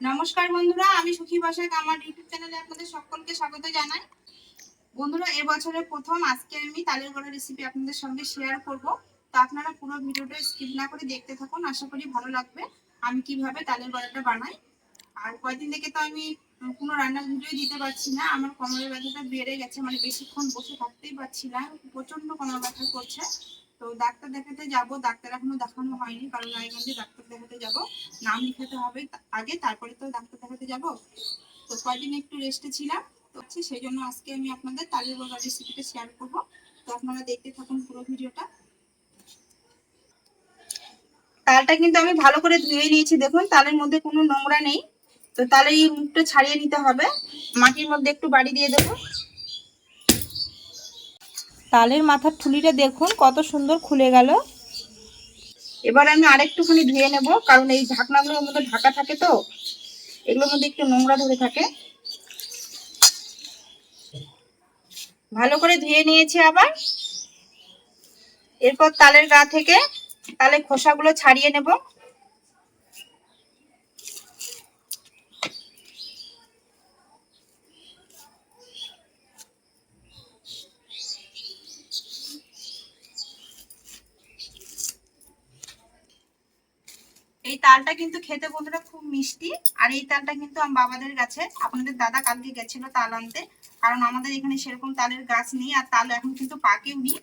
নমস্কার বন্ধুরা, আমি সুখী বাসাক আমার ইউটিউব চ্যানেলে আপনাদের সকলকে স্বাগত জানাই। বন্ধুরা এবছরের প্রথম, আজকে আমি তালের বড়া রেসিপি আপনাদের সঙ্গে শেয়ার করব। তো আপনারা পুরো ভিডিওটা স্কিপ না করে দেখতে থাকুন, আশা করি ভালো লাগবে। আমি কীভাবে তালের বড়াটা বানাই। আর কয়দিন থেকে তো আমি কোনো রান্নার ভিডিও দিতে পারছি না, আমার কোমরের ব্যথাটা বেড়ে গেছে মানে বেশিক্ষণ বসে থাকতেই পারছি না প্রচণ্ড কোমর ব্যথা করছে। তো ডাক্তার দেখাতে যাব, ডাক্তার এখনও দেখানো হয়নি, কারণ রায়গঞ্জে ডাক্তার দেখাতে যাব। নাম লিখাতে হবে আগে, তারপরে তো ডাক্তার দেখাতে যাব। তো কয়দিন একটু রেস্টে ছিলাম, তো হচ্ছে সেই জন্য আজকে আমি আপনাদের তালের রেসিপিটা শেয়ার করব। তো আপনারা দেখতে থাকুন পুরো ভিডিওটা। তালটা কিন্তু আমি ভালো করে ধুয়ে নিয়েছি, দেখুন, তালের মধ্যে কোনো নোংরা নেই। তো তাহলে এই মুখটা ছাড়িয়ে নিতে হবে। মাটির মধ্যে একটু বাড়ি দিয়ে দেবো। তালের মাথার ঠুলিটা দেখুন, কত সুন্দর খুলে গেল। এবার আমি আরেকটুখানি ধুয়ে নেব, কারণ এই ঢাকনাগুলোর মধ্যে ঢাকা থাকে তো, এগুলোর মধ্যে একটু নোংরা ধরে থাকে। ভালো করে ধুয়ে নিয়েছি আবার। এরপর তালের গা থেকে তালের খোসাগুলো ছাড়িয়ে নেব। এই তালটা কিন্তু খেতে বন্ধুরা খুব মিষ্টি। আর এই তালটা কিন্তু আমার বাবাদের গাছে আপনাদের দাদা কালকে গেছিল তাল আনতে। কারণ আমাদের এখানে সেরকম তালের গাছ নেই, আর তাল এখন কিন্তু পাকেও নি।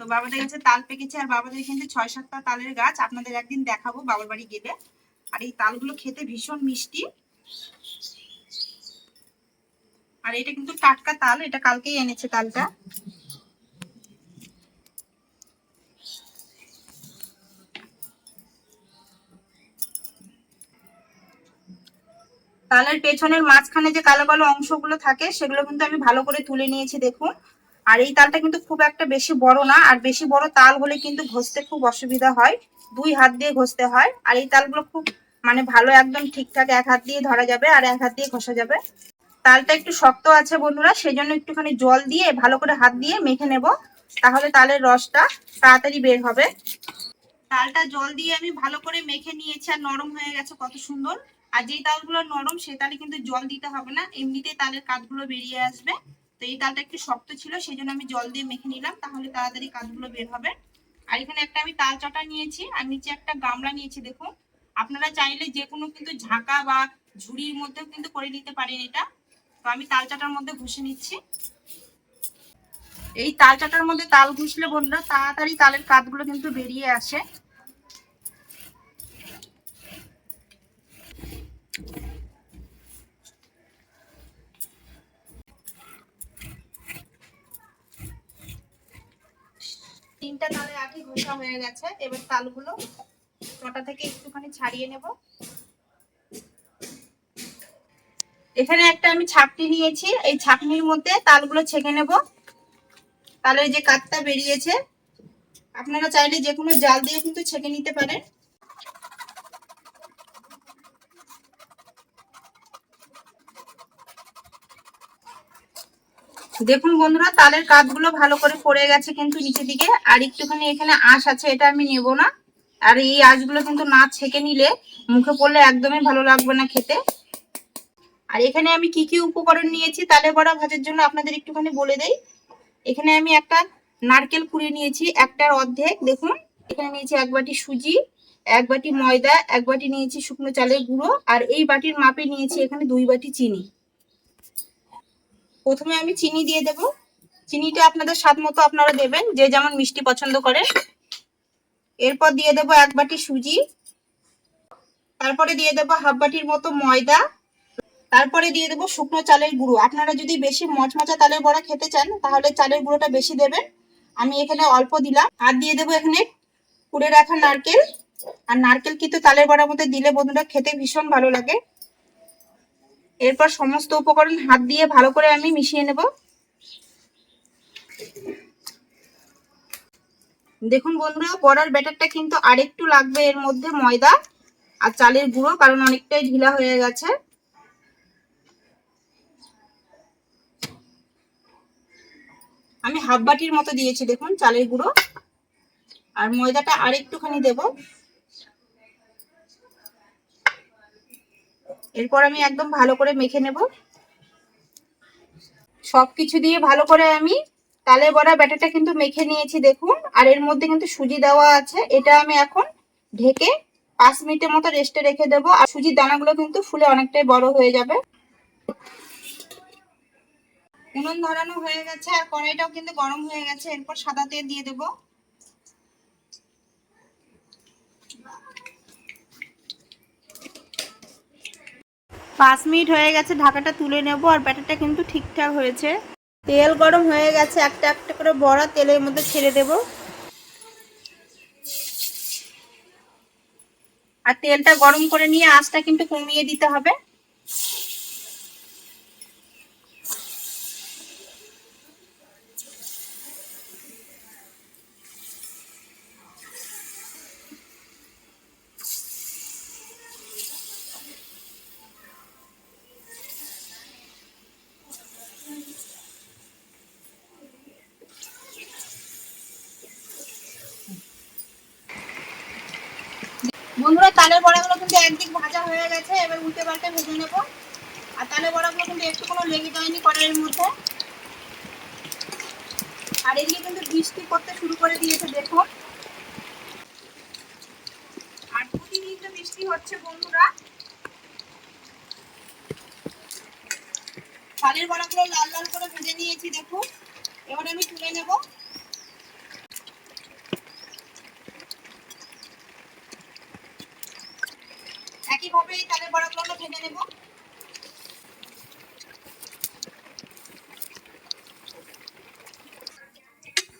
তো বাবাদের কাছে তাল পেকেছে, আর বাবাদের কিন্তু ছয় সাতটা তালের গাছ। আপনাদের একদিন দেখাবো বাবার বাড়ি গেলে। আর এই তালগুলো খেতে ভীষণ মিষ্টি। আর এটা কিন্তু টাটকা তাল, এটা কালকেই এনেছে তালটা। তালের পেছনের মাঝখানে যে কালো কালো অংশগুলো থাকে, সেগুলো কিন্তু আমি ভালো করে তুলে নিয়েছি, দেখুন। আর এই তালটা কিন্তু খুব একটা বেশি বড় না, আর বেশি বড় তাল হলে কিন্তু ঘষতে খুব অসুবিধা হয়। দুই হাত দিয়ে ঘষতে হয়। আর এই তালগুলো খুব মানে ভালো একদম ঠিকঠাক এক হাত দিয়ে ধরা যাবে আর এক হাত দিয়ে ঘষা যাবে। তালটা একটু শক্ত আছে বন্ধুরা সেই জন্য একটুখানি জল দিয়ে, ভালো করে হাত দিয়ে মেখে নেব, তাহলে তালের রসটা তাড়াতাড়ি বের হবে। তালটা জল দিয়ে আমি ভালো করে মেখে নিয়েছি, আর নরম হয়ে গেছে কত সুন্দর। আর যেই তালগুলো নরম, সেই তালে কিন্তু জল দিতে হবে না। এমনিতেই তালের কাঠগুলো বেরিয়ে আসবে। তো এই তালটা একটু শক্ত ছিল সেই জন্য আমি জল দিয়ে মেখে নিলাম, তাহলে তাড়াতাড়ি কাঠগুলো বের হবে। আর এখানে একটা আমি তাল চটা নিয়েছি, আর নিচে একটা গামলা নিয়েছি, দেখুন। আপনারা চাইলে যে কোনো কিন্তু ঝাঁকা বা ঝুড়ির মধ্যেও কিন্তু করে নিতে পারেন এটা। তো আমি তাল চাটার মধ্যে ঘষে নিচ্ছি। এই তাল চাটার মধ্যে তাল ঘুষলে বন্ধুরা, তাড়াতাড়ি তালের কাঠগুলো কিন্তু বেরিয়ে আসে। তিনটা তালে আটি ঘষা হয়ে গেছে। এবার তালগুলো চটা থেকে একটুখানি ছাড়িয়ে নেব। এখানে একটা আমি ছাকনি নিয়েছি। এই ছাকনির মধ্যে তালগুলো ছেঁকে নেব। তালের যে কাতটা বেরিয়েছে, আপনারা চাইলে যে কোনো জাল দিয়ে কিন্তু ছেঁকে নিতে পারেন। দেখুন বন্ধুরা, তালের কাঠগুলো ভালো করে পড়ে গেছে কিন্তু নিচের দিকে, আর একটুখানি এখানে আঁশ আছে, এটা আমি নেব না। আর এই আঁশগুলো কিন্তু না ছেঁকে নিলে মুখে পড়লে একদমই ভালো লাগবে না খেতে। আর এখানে আমি কি কি উপকরণ নিয়েছি, তালে বড়া ভাজার জন্য আপনাদের একটুখানি বলে দেই। এখানে আমি একটা নারকেল কুড়িয়ে নিয়েছি, একটার অর্ধেক, দেখুন। এখানে নিয়েছি এক বাটি সুজি, এক বাটি ময়দা, এক বাটি নিয়েছি শুকনো চালের গুঁড়ো, আর এই বাটির মাপে নিয়েছি এখানে দুই বাটি চিনি। প্রথমে আমি চিনি দিয়ে দেব। চিনিটা আপনাদের স্বাদ মতো আপনারা দেবেন, যে যেমন মিষ্টি পছন্দ করে। এরপর দিয়ে দেব এক বাটি সুজি। তারপরে দিয়ে দেব হাফ বাটির মতো ময়দা। তারপরে দিয়ে দেবো শুকনো চালের গুঁড়ো। আপনারা যদি বেশি মচমচা তালের বড়া খেতে চান, তাহলে চালের গুঁড়োটা বেশি দেবেন। আমি এখানে অল্প দিলাম। আর দিয়ে দেবো এখানে কুড়ে রাখা নারকেল। আর নারকেল কিন্তু তালের বড়ার মধ্যে দিলে বন্ধুরা খেতে ভীষণ ভালো লাগে। এরপর সমস্ত উপকরণ হাত দিয়ে ভালো করে আমি মিশিয়ে নেব। দেখুন বন্ধুরা বড়ার ব্যাটারটা কিন্তু আরেকটু লাগবে, এর মধ্যে ময়দা আর চালের গুঁড়ো, কারণ অনেকটাই ঢিলা হয়ে গেছে। আমি হাফ বাটির মতো দিয়েছি, দেখুন, চালের গুঁড়ো। আর ময়দাটা আর একটুখানি দেব। এরপর আমি একদম ভালো করে মেখে নেব। সবকিছু দিয়ে ভালো করে আমি তালে বড়া ব্যাটারটা কিন্তু মেখে নিয়েছি, দেখুন। আর এর মধ্যে কিন্তু সুজি দেওয়া আছে। এটা আমি এখন ঢেকে পাঁচ মিনিটের মতো রেস্টে রেখে দেবো। আর সুজির দানাগুলো কিন্তু ফুলে অনেকটাই বড় হয়ে যাবে। উনুন ধরানো হয়ে গেছে, আর কড়াইটাও কিন্তু গরম হয়ে গেছে। এরপর সাদা তেল দিয়ে দেবো। পাঁচ মিনিট হয়ে গেছে, ঢাকাটা তুলে নেব আর ব্যাটারটা কিন্তু ঠিকঠাক হয়েছে। তেল গরম হয়ে গেছে, একটা একটা করে বড়া তেলের মধ্যে ছেড়ে দেব। আর তেলটা গরম করে নিয়ে আঁচটা কিন্তু কমিয়ে দিতে হবে। বন্ধুরা, তালের বড়াগুলো কিন্তু একদিক ভাজা হয়ে গেছে, এবার উল্টে পাল্টে ভেজে নেব। আর তালের বড়াগুলো কিন্তু একটু কোনো লেগে যায়নি কড়াইয়ের মধ্যে। আর এদিকে কিন্তু বৃষ্টি করতে শুরু করে দিয়েছে, দেখুন। আর প্রতিদিন তো বৃষ্টি হচ্ছে, বন্ধুরা। তালের বড়াগুলো লাল লাল করে ভেজে নিয়েছি, দেখুন। এবার আমি তুলে নেব। একইভাবে তালের বড়াগুলো ভেজে নেব।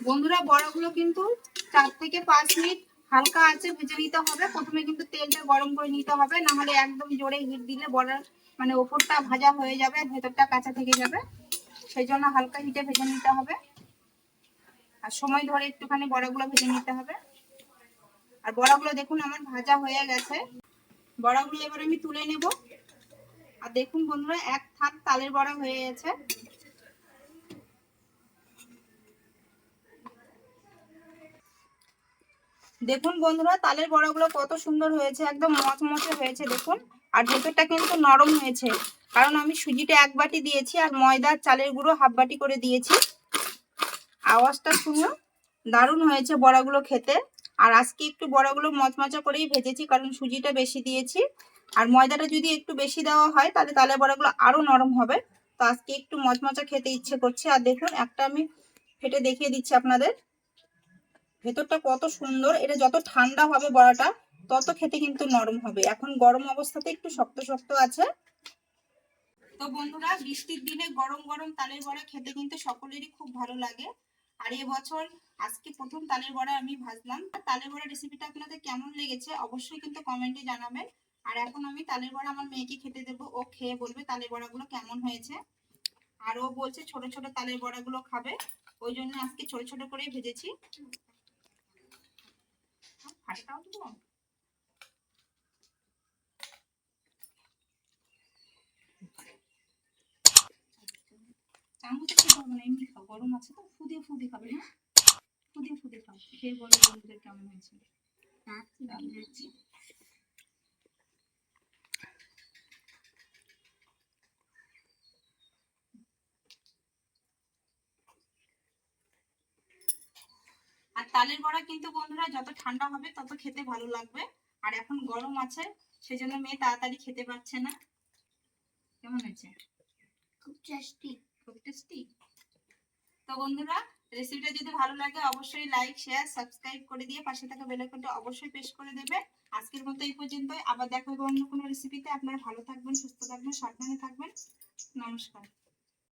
বন্ধুরা, বড়াগুলো কিন্তু চার থেকে পাঁচ মিনিট হালকা আছে ভেজে নিতে হবে। প্রথমে কিন্তু তেলটা গরম করে নিতে হবে, না হলে একদম জোরে হিট দিলে বড়ার মানে ওপরটা ভাজা হয়ে যাবে, ভেতরটা কাঁচা থেকে যাবে। সেই জন্য হালকা হিটে ভেজে নিতে হবে। আর সময় ধরে একটুখানি বড়াগুলো ভেজে নিতে হবে। আর বড়াগুলো দেখুন, আমার ভাজা হয়ে গেছে। বড়াগুলো এবার আমি তুলে নেব। আর দেখুন বন্ধুরা, এক থাক তালের বড়া হয়ে গেছে। দেখুন বন্ধুরা, তালের বড়াগুলো কত সুন্দর হয়েছে, একদম মচমচে হয়েছে, দেখুন। আর ভেতরটা কিন্তু নরম হয়েছে, কারণ আমি সুজিটা এক বাটি দিয়েছি আর ময়দার চালের গুঁড়ো হাফ বাটি করে দিয়েছি। আওয়াজটা শুনো দারুণ হয়েছে বড়াগুলো খেতে। আর আজকে একটু বড়াগুলো মচমচা করেই ভেজেছি, কারণ সুজিটা বেশি দিয়েছি। আর ময়দাটা যদি একটু বেশি দেওয়া হয়, তাহলে তালে বড়াগুলো আরও নরম হবে। তো আজকে একটু মচমচা খেতে ইচ্ছে করছে। আর দেখুন, একটা আমি ফেটে দেখিয়ে দিচ্ছি আপনাদের। ভেতরটা কত সুন্দর। এটা যত ঠান্ডা হবে বড়াটা, তত খেতে কিন্তু নরম হবে। এখন গরম অবস্থাতে একটু শক্ত শক্ত আছে। তো বন্ধুরা, বৃষ্টির দিনে গরম গরম তালের বড়া খেতে কিন্তু সকলেরই খুব ভালো লাগে। আর এবছর আজকে প্রথম তালের বড়া আমি ভাজলাম। তালের বড়া রেসিপিটা আপনাদের কেমন লেগেছে অবশ্যই কিন্তু কমেন্টে জানাবেন। আর এখন আমি তালের বড়া আমার মেয়েকে খেতে দেবো। ও খেয়ে বলবে তালের বড়াগুলো কেমন হয়েছে। আর ও বলছে ছোট ছোট তালের বড়াগুলো খাবে। ওই জন্য আজকে ছোট ছোট করেই ভেজেছি। ফাটাটাও চামচে খেতে হবে না এমনি খাও গরম আছে তো ফুদিয়ে ফুদিয়ে খাবে হ্যাঁ? ফুদিয়ে ফুদিয়ে খাও। খেয়ে বলো বন্ধুদের কেমন হয়েছে। আর তালের বড়া কিন্তু বন্ধুরা যত ঠান্ডা হবে তত খেতে ভালো লাগবে। আর এখন গরম আছে সেজন্য মেয়ে তাড়াতাড়ি খেতে পারছে না। কেমন হয়েছে? খুব টেস্টি খুব টেস্টি তো বন্ধুরা রেসিপিটা যদি ভালো লাগে, অবশ্যই লাইক শেয়ার সাবস্ক্রাইব করে দিয়ে পাশে থাকা বেল আইকনটা অবশ্যই প্রেস করে দেবে। আজকের মতো এই পর্যন্তই। আবার দেখা হবে অন্য কোনো রেসিপিতে আপনারা ভালো থাকবেন, সুস্থ থাকবেন, সাবধানে থাকবেন। নমস্কার।